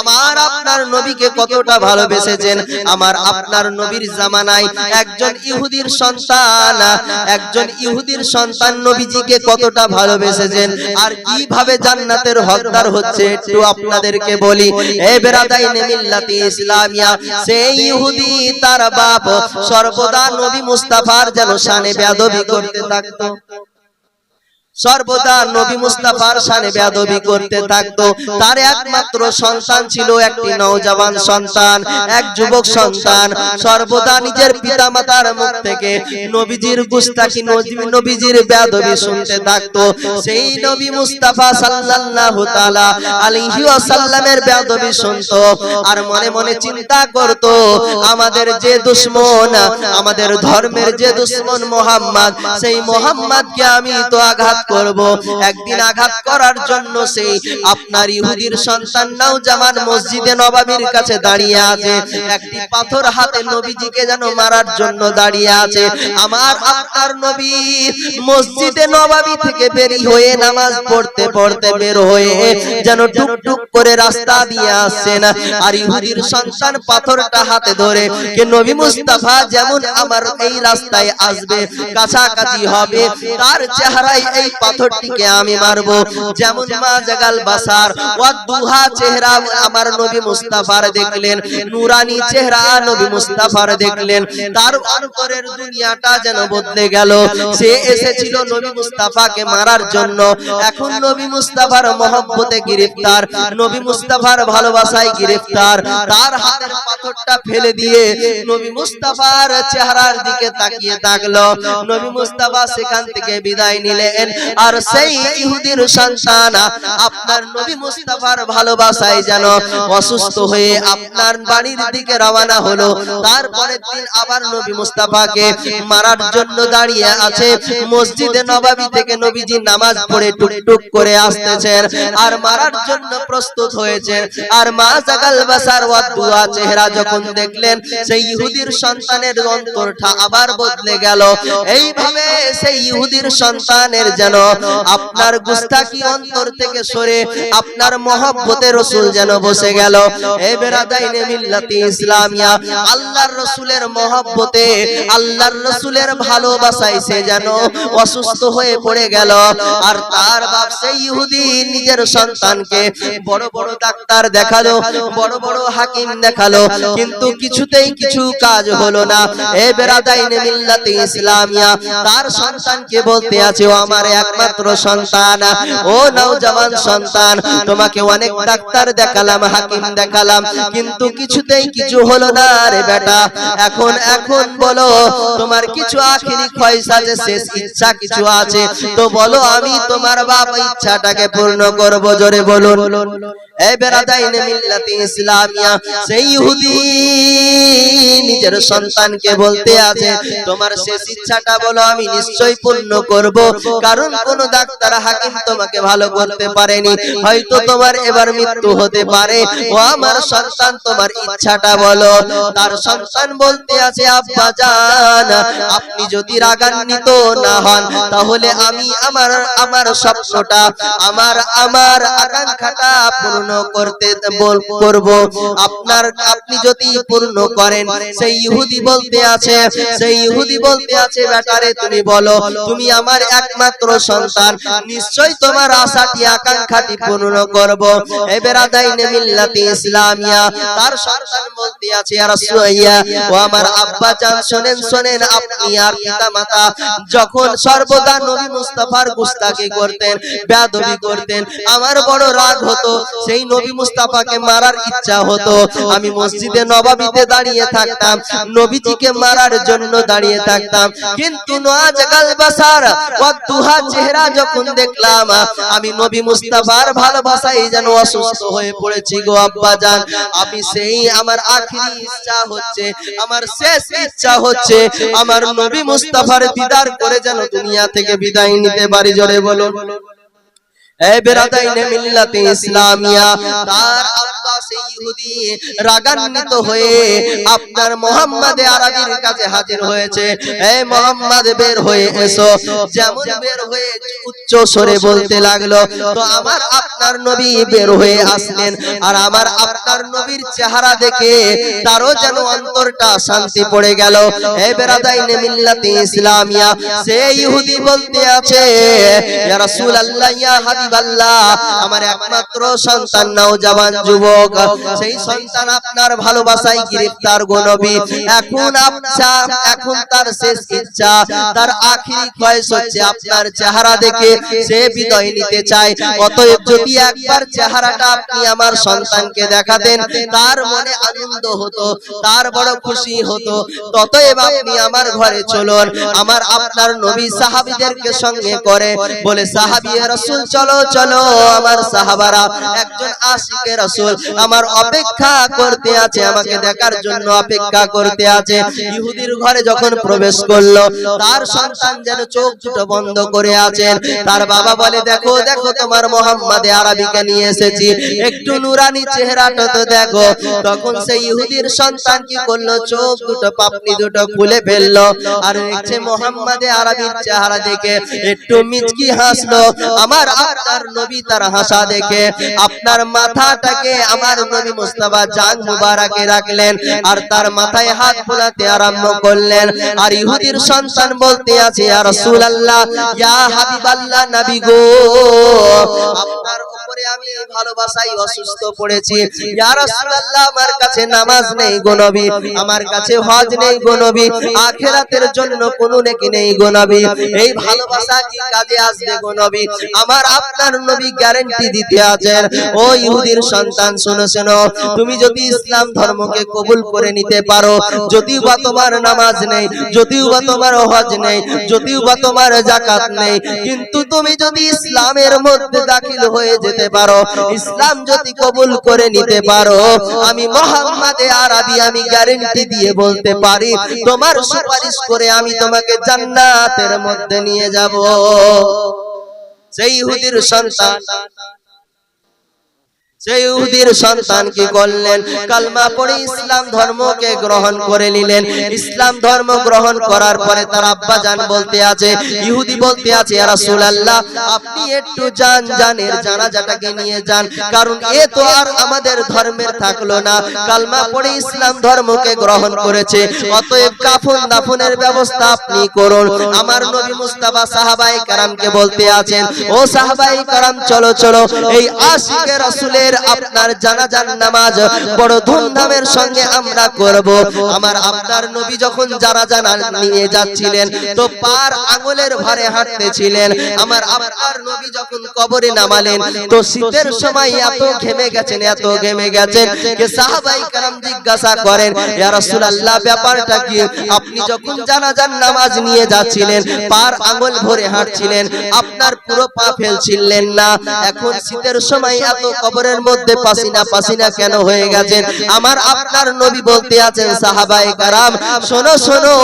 আমার আপনার নবীকে কতটা ভালোবেসেছেন? আমার আপনার নবীর জামানায় একজন ইহুদির সন্তান, একজন ইহুদির সন্তান নবীজিকে কতটা ভালোবেসেছেন? আর কীভাবে জান্নাতের হকদার হচ্ছে একটু আপনাদেরকে বলি। এ বেরাদাই মিল্লাতি ইসলামিয়া, সেই ইহুদি তার বাপ সর্বদা নবী মুস্তাফার যেন শানে করতে থাকতো। সর্বদা নবী মুস্তাফার শানে বেয়াদবি করতে থাকতো। তার একমাত্র সন্তান ছিল একটি নওজওয়ান সন্তান, এক যুবক সন্তান। সর্বদা নিজের পিতামাতার মুখ থেকে নবীজির গুস্তাখি, নবী- নবীজির শুনতে থাকতো। সেই নবী মুস্তাফা সাল্লাল্লাহু তাআলা আলাইহি ওয়াসাল্লামের শুনতো আর মনে মনে চিন্তা করত, আমাদের যে দুশমন, আমাদের ধর্মের যে দুশমন মোহাম্মদ, সেই মোহাম্মদকে আমি তো আঘাত করব। একদিন আঘাত করার জন্য সেই আপনার ইহুদির সন্তান নাও জামান মসজিদে নবাবির কাছে দাঁড়িয়ে আছে। একটি পাথর হাতে নবীজিকে যেন মারার জন্য দাঁড়িয়ে আছে। আমার আপনার নবী মসজিদে নবাবি থেকে বেরি হয়ে নামাজ পড়তে পড়তে বের হয়ে যেন টুকটুক করে রাস্তা দিয়ে আসছেন। আর ইহুদির সন্তান পাথরটা হাতে ধরে কে নবী মুস্তাফা যেমন আমার এই রাস্তায় আসবে, কাছাকাছি হবে, তার চেহারায় এই পাথরটিকে আমি মারব। যেমন মা জাগাল বাসার ওয়াদুহা চেহারা আমার নবী মুস্তাফার দেখলেন নুরানি চেহারা নবী মুস্তাফার দেখলেন। তার অন্তরের দুনিয়াটা যেন বদলে গেল। সে এসেছিল নবী মুস্তাফাকে মারার জন্য। এখন নবী মুস্তাফার মহব্বতে গ্রেফতার নবী মুস্তাফার ভালোবাসায় গ্রেফতার। তার হাতের পাথরটা ফেলে দিয়ে নবী মুস্তাফার চেহারার দিকে তাকিয়ে থাকল। নবী মুস্তাফা সেখান থেকে বিদায় নিলেন। আর সেই ইহুদির সন্তান আপনার নবী মুস্তাফার ভালোবাসায় যেন অসুস্থ হয়ে আপনার বাড়ির দিকে রওনা হলো। তারপরের দিন আবার নবী মুস্তাফাকে মারার জন্য দাঁড়িয়ে আছে। মসজিদে নবাবী থেকে নবীজি নামাজ পড়ে টুকটুক করে আসতেছেন আর মারার জন্য প্রস্তুত হয়েছে আর মা জাগাল বাসার ওয়াদুয়া চেহারা যখন দেখলেন, সেই ইহুদির সন্তানের অন্তরটা আবার বদলে গেল। এইভাবে সেই ইহুদির সন্তানের যেন আপনার গুস্তাকি অন্তর থেকে সরে আপনার মহব্বতে রসুল যেন বসে গেল। এ বেরাদাইনে মিল্লাতি ইসলামিয়া। আল্লাহর রসুলের মহব্বতে আল্লাহর রসুলের ভালোবাসায় সে যেন অসুস্থ হয়ে পড়ে গেল। আর তার বাপ সেই ইহুদি নিজের সন্তানকে বড় বড় ডাক্তার দেখাল বড় বড় হাকিম দেখাল। কিন্তু কিছুতেই কিছু কাজ হলো না। এ বেরাদাইনে মিল্লাতে ইসলামিয়া। তার সন্তানকে বলতে আছে, ও আমার একমাত্র সন্তান, ও নওজওয়ান সন্তান, তোমাকে অনেক ডাক্তার দেখালাম, হাকিম দেখালাম, কিন্তু কিছুতেই কিছু হলো না রে বেটা। এখন এখন বলো, তোমার কিছু আখিরি খয়সা যে শেষ ইচ্ছা কিছু আছে, তো বলো আমি তোমার বাপ ইচ্ছাটাকে পূর্ণ করব, জোরে বলুন। বেরাদাইনে মিল্লাতি ইসলামিয়া, সেই ইহুদি নিজের সন্তানকে বলতে আছে, তোমার শেষ ইচ্ছাটা বলো, আমি নিশ্চয়ই পূর্ণ করব। কারণ কোন ডাক্তার হাকিম তোমাকে ভালো করতে পারেনি। হয়তো তোমার এবার মৃত্যু হতে পারে। ও আমার সন্তান, তোমার ইচ্ছাটা বলো। তার সন্তান বলতে আছে, আব্বা জান, আপনি যদি রাগান্বিত না হন, তাহলে আমি আমার আমার স্বপ্নটা, আমার আমার আকাঙ্ক্ষাটা পূর্ণ করতে করব। আপনার আপনি যদি পূর্ণ করেন, সেই ইহুদি বলতে আছে, সেই ইহুদি বলতে আছে বেটারে তুমি বলো, তুমি আমার একমাত্র সন্তান নিশ্চয় তোমার আশাটি, আকাঙ্ক্ষাটি পূর্ণ করব। আমার বড় রাগ হতো সেই নবী মুস্তাফাকে মারার ইচ্ছা হতো, আমি মসজিদে নবাবিতে দাঁড়িয়ে থাকতাম, নবীজিকে মারার জন্য দাঁড়িয়ে থাকতাম। কিন্তু নওয়াজ গালবাসার ওয়াদুহা চেহারা যখন দেখলাম, আমি নবী মুস্তাফার ভালোবাসায় যেন অসুস্থ হয়ে পড়েছি গো আব্বা জান আমি সেই আমার আখিরি ইচ্ছা হচ্ছে, আমার শেষ ইচ্ছা হচ্ছে, আমার নবী মুস্তাফার দিদার করে যেন দুনিয়া থেকে বিদায় নিতে পারি। জোরে বলো এ বেরাদাইনে মিল্লাতে ইসলামিয়া তার আপনার নবী বের হয়ে আসলেন আর আমার আপনার নবীর চেহারা দেখে তারও যেন অন্তরটা শান্তি পড়ে গেল। ইসলামিয়া, সে ইহুদি বলতে আছে আমার একমাত্র সন্তান নওজওয়ান যুবক সেই সন্তান আপনার ভালোবাসায় গ্রেফতার গো নবী। এখন আচ্ছা এখন তার শেষ ইচ্ছা তার আখিরি খয়েস হচ্ছে আপনার চেহারা দেখে সে বিদায় নিতে চায়। অতএব যদি একবার চেহারাটা আপনি আমার সন্তানকে দেখাতেন তার মনে আনন্দ হতো তার বড় খুশি হতো। ততএব আপনি আমার ঘরে চলুন আমার আপনার নবী সাহাবীদেরকে সঙ্গে করে বলে সাহাবী রাসূল চলো চলো আমার সাহাবারা একজন আশিকে রাসূল আমার অপেক্ষা করতে আছে, আমাকে দেখার জন্য অপেক্ষা করতে আছে। ইহুদির ঘরে যখন প্রবেশ করল, তার সন্তান যেন চোখ দুটো বন্ধ করে আছেন। তার বাবা বলে, দেখো দেখো, তোমার মোহাম্মদে আরবিকে নিয়ে এসেছি। একটু নুরানি চেহারাটা তো দেখো। তখন সেই ইহুদির সন্তান কি করল? চোখ দুটো, পাপড়ি দুটো খুলে ফেলল। আর দেখছে মোহাম্মদে আরবির চেহারা দেখে একটু মিচকি হাসলো। আমার আপনার নবী তার হাসা দেখে। আপনার মাথাটাকে আমার নবী মুস্তাফা জান রাখলেন আর তার মাথায় হাত বোলাতে আরম্ভ করলেন। আর ইহুদির সন্তান বলতে আছে নবী গো আমার হজ নেই জন্য কোনো নেকি নেই এই ভালোবাসা আমার আপনার নবী গ্যারান্টি দিতে আছেন। ও ইহুদির সন্তান শোনো তুমি যদি ইসলাম ধর্মকে কবুল করে নিতে পারো যদিও বা তোমার নামাজ নেই যদিও বা তোমার হজ নেই যদিও বা তোমার জাকাত নেই, কিন্তু তুমি যদি ইসলামের মধ্যে দাখিল হয়ে যেতে পারো, ইসলাম যদি কবুল করে নিতে পারো, আমি মোহাম্মদে আরবি আমি গ্যারান্টি দিয়ে বলতে পারি, তোমার সুপারিশ করে আমি তোমাকে জান্নাতের মধ্যে নিয়ে যাব। সেই ইহুদির সন্তান সেই সন্তান কি করলেন? কালমা পড়ে ইসলাম ধর্মকে গ্রহণ করে নিলেন। ইসলাম ধর্ম গ্রহণ করার পরে তার আব্বা জান বলতে আছে, ইহুদি বলতে আছে আপনি একটু জান জানের জানাজাটাকে নিয়ে যান। কারণ এ তো আর আমাদের ধর্মের থাকল না। কালমা পড়ে ইসলাম ধর্মকে গ্রহণ করেছে। অতএব কাফন দাফনের ব্যবস্থা আপনি করুন। আমার নবী সাহাবায়ে কারামকে বলতে আছেন, ও সাহাবায়ে কারাম, চলো চলো, এই আশিকে আপনার জানাজার নামাজ বড় ধুমধামের সঙ্গে আমরা করব। আমার আপনার নবী যখন যারা জানা নিয়ে যাচ্ছিলেন, তো পার আঙুলের ভারে হাঁটতেছিলেন। আমার আপনার নবী যখন কবরে নামালেন, তো শীতের সময় এত ঘেমে গেছেন, এত ঘেমে গেছেন যে সাহাবাই কারাম জিজ্ঞাসা করেন, ইয়া রাসূলুল্লাহ, ব্যাপারটা কি? আপনি যখন জানাজার নামাজ নিয়ে যাচ্ছিলেন, পার আঙুল ভরে হাঁটছিলেন, আপনার পুরো পা ফেলছিলেন না। এখন শীতের সময় এত কবরের মধ্যে পাসিনা পাসিনা কেন হয়ে গেছেন? আমার আপনার নবী বলতে আছেন, সাহাবায়ে কারাম, শোনো শোনো,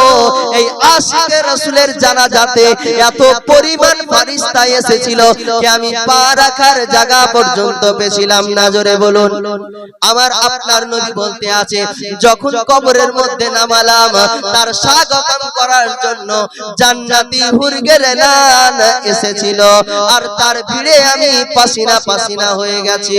এই আশিকের রাসূলের জানাজাতে এত পরিমাণ ফারিস্তা এসেছিল যে আমি পা রাখার জায়গা পর্যন্ত পেছিলাম না, জোরে বলুন। আমার আপনার নবী বলতে আছে, যখন কবরের মধ্যে নামালাম, তার স্বাগতম করার জন্য জান্নাতি হুরগেলেনান এসেছিল, আর তার ভিড়ে আমি পাসিনা পাসিনা হয়ে গেছি।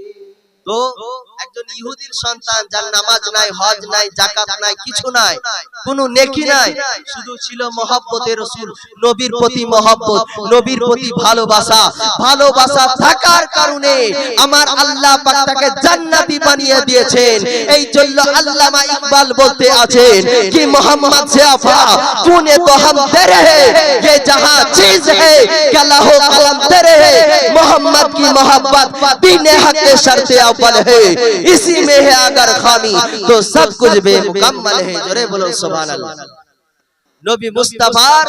তো একজন ইহুদির সন্তান যার নামাজ নাই হজ নাই জাকাত নাই কিছু নাই কোনো নেকি নাই শুধু ছিল মহব্বতের রসুল নবীর প্রতি মহব্বত নবীর প্রতি ভালোবাসা ভালোবাসা থাকার কারণে আমার আল্লাহ পাক তাকে জান্নাতি বানিয়ে দিয়েছেন এই জন্য আল্লামা ইকবাল বলতে আছেন কি মোহাম্মদ से अफा तूने तो हम तेरे है ये जहां चीज है कला हो कलम तेरे है मोहम्मद की मोहब्बत दीन हक के शर्त अव्वल है इसी में है अगर खामी तो सब कुछ बेमुकम्मल है जोरे बोलो सुभान अल्लाह নবী মুস্তাফার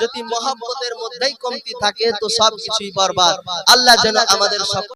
যদি মহব্বতের মধ্যেই কমতি থাকে তো সব কিছুই বরবাদ আল্লাহ যেন আমাদের সকল